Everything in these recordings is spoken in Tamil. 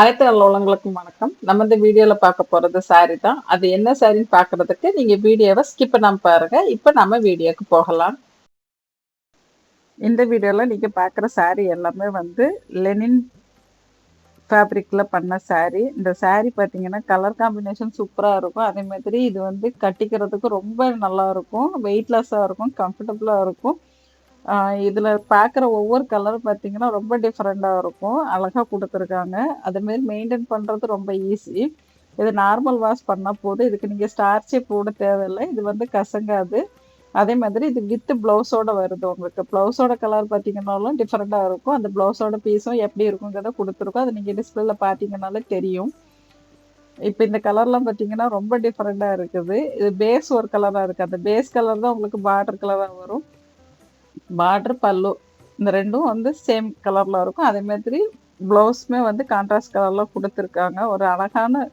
அனைத்து உள்ளவங்களுக்கும் வணக்கம். நம்ம இந்த வீடியோல பார்க்க போறது சாரி தான். அது என்ன சாரின்னு பார்க்கிறதுக்கு நீங்க வீடியோவை ஸ்கிப் பண்ணாம பாருங்க. இப்போ நம்ம வீடியோக்கு போகலாம். இந்த வீடியோல நீங்க பார்க்குற சாரி எல்லாமே வந்து லெனின் ஃபேப்ரிக்கில் பண்ண saree. இந்த saree பார்த்தீங்கன்னா கலர் காம்பினேஷன் சூப்பராக இருக்கும். அதே மாதிரி இது வந்து கட்டிக்கிறதுக்கு ரொம்ப நல்லாயிருக்கும் வெயிட்லெஸ்ஸாக இருக்கும் கம்ஃபர்டபுளாக இருக்கும். இதில் பார்க்குற ஒவ்வொரு கலரும் பார்த்தீங்கன்னா ரொம்ப டிஃப்ரெண்ட்டாக இருக்கும். அழகாக கொடுத்துருக்காங்க. அதேமாரி மெயின்டைன் பண்ணுறது ரொம்ப ஈஸி இது நார்மல் வாஷ் பண்ணால் போதும். இதுக்கு நீங்கள் ஸ்டார்ச்சே போட தேவையில்லை. இது வந்து கசங்காது. அதே மாதிரி இது வித்து ப்ளவுஸோட வருது உங்களுக்கு. ப்ளவுஸோட கலர் பார்த்தீங்கன்னாலும் டிஃப்ரெண்ட்டாக இருக்கும். அந்த ப்ளவுஸோட பீஸும் எப்படி இருக்குங்கிறத கொடுத்துருக்கோம். அதை நீங்கள் டிஸ்பிளேல பார்த்தீங்கனாலே தெரியும். இப்போ இந்த கலர்லாம் பார்த்தீங்கன்னா ரொம்ப டிஃப்ரெண்ட்டாக இருக்குது. இது பேஸ் ஒரு கலராக இருக்குது அந்த பேஸ் கலர் தான் உங்களுக்கு பார்டர் கலராக வரும். பார்டர் பல்லு. இந்த ரெண்டும் வந்து சேம் கலரில் இருக்கும். அதே மாதிரி ப்ளவுஸுமே வந்து கான்ட்ராஸ்ட் கலரில் கொடுத்துருக்காங்க. ஒரு அழகான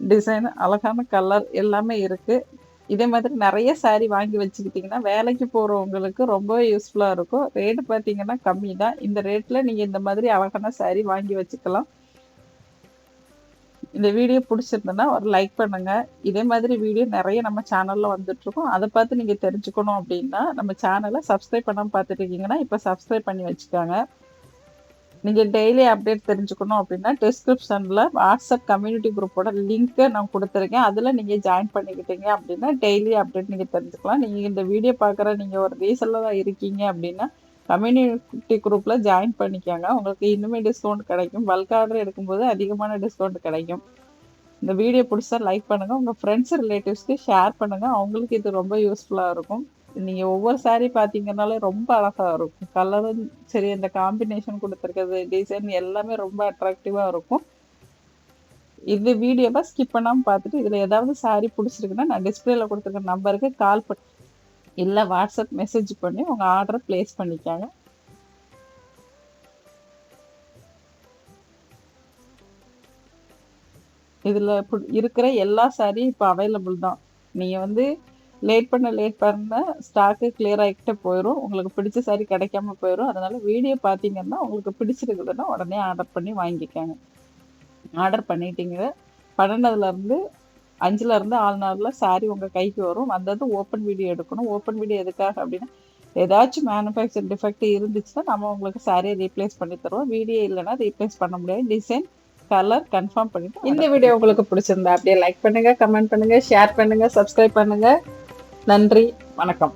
டிசைன் அழகான கலர் எல்லாமே இருக்குது இதே மாதிரி நிறைய saree வாங்கி வச்சுக்கிட்டிங்கன்னா வேலைக்கு போகிறவங்களுக்கு ரொம்ப யூஸ்ஃபுல்லாக இருக்கும். ரேட்டு பார்த்தீங்கன்னா கம்மி தான் இந்த ரேட்டில் நீங்கள் இந்த மாதிரி அழகான saree வாங்கி வச்சுக்கலாம். இந்த வீடியோ பிடிச்சிருந்ததுன்னா ஒரு லைக் பண்ணுங்க. இதே மாதிரி வீடியோ நிறைய நம்ம சேனல்ல வந்துட்டுருக்கோம். அதை பார்த்து நீங்க தெரிஞ்சுக்கணும் அப்படின்னா நம்ம சேனலை சப்ஸ்கிரைப் பண்ணாம பார்த்துட்டு இருக்கீங்கன்னா இப்போ சப்ஸ்கிரைப் பண்ணி வச்சுக்கோங்க. நீங்க டெய்லி அப்டேட் தெரிஞ்சுக்கணும் அப்படின்னா டிஸ்கிரிப்ஷன்ல வாட்ஸ்அப் கம்யூனிட்டி குரூப்போட லிங்க்கை நான் கொடுத்துருக்கேன். அதுல நீங்க ஜாயின் பண்ணிக்கிட்டீங்க அப்படின்னா டெய்லி அப்டேட் நீங்க தெரிஞ்சுக்கலாம். நீங்க இந்த வீடியோ பார்க்குற நீங்க ஒரு ரீசெல்லராக இருக்கீங்க அப்படின்னா கம்யூனிட்டி குரூப்பில் ஜாயின் பண்ணிக்கோங்க. உங்களுக்கு இன்னுமே டிஸ்கவுண்ட் கிடைக்கும். பல்க் ஆர்டர் எடுக்கும்போது அதிகமான டிஸ்கவுண்ட் கிடைக்கும். இந்த வீடியோ பிடிச்சா லைக் பண்ணுங்கள் உங்கள் ஃப்ரெண்ட்ஸ் ரிலேட்டிவ்ஸ்க்கு ஷேர் பண்ணுங்கள் அவங்களுக்கு இது ரொம்ப யூஸ்ஃபுல்லாக இருக்கும். நீங்கள் ஒவ்வொரு சாரீ பார்த்தீங்கன்னாலே ரொம்ப அழகாக இருக்கும். கலரும் சரி இந்த காம்பினேஷன் கொடுத்துருக்கிறது டிசைன் எல்லாமே ரொம்ப அட்ராக்டிவாக இருக்கும். இது வீடியோவை ஸ்கிப் பண்ணாமல் பார்த்துட்டு இதில் ஏதாவது saree பிடிச்சிருக்குன்னா நான் டிஸ்பிளேல கொடுத்துருக்க நம்பருக்கு கால் பண்ணி. இல்லை வாட்ஸ்அப் மெசேஜ் பண்ணி உங்கள் ஆர்டரை ப்ளேஸ் பண்ணிக்காங்க. இதில் இருக்கிற எல்லா சாரியும் இப்போ அவைலபிள் தான். நீங்கள் வந்து லேட் பண்ண லேட் பண்ண ஸ்டாக்கு கிளியர் ஆகிக்கிட்டே போயிடும் உங்களுக்கு பிடிச்ச சாரி கிடைக்காம போயிடும் அதனால் வீடியோ பார்த்தீங்கன்னா உங்களுக்கு பிடிச்சிருக்குதுன்னா உடனே ஆர்டர் பண்ணி வாங்கிக்கோங்க. ஆர்டர் பண்ணிட்டீங்க. பன்னெண்டுலேருந்து அஞ்சுல இருந்து ஆறு நாள்ல சாரி உங்க கைக்கு வரும். வந்தது ஓப்பன் வீடியோ எடுக்கணும். ஓப்பன் வீடியோ எதுக்காக அப்படின்னா ஏதாச்சும் மேனுஃபேக்சர் டிஃபெக்ட் இருந்துச்சுன்னா நம்ம உங்களுக்கு சாரியை ரீப்ளேஸ் பண்ணி தருவோம். வீடியோ இல்லைன்னா ரீப்ளேஸ் பண்ண முடியாது. டிசைன் கலர் கன்ஃபார்ம் பண்ணிட்டு இந்த வீடியோ உங்களுக்கு பிடிச்சிருந்தா அப்படியே லைக் பண்ணுங்க கமெண்ட் பண்ணுங்க ஷேர் பண்ணுங்க சப்ஸ்கிரைப் பண்ணுங்க. நன்றி வணக்கம்.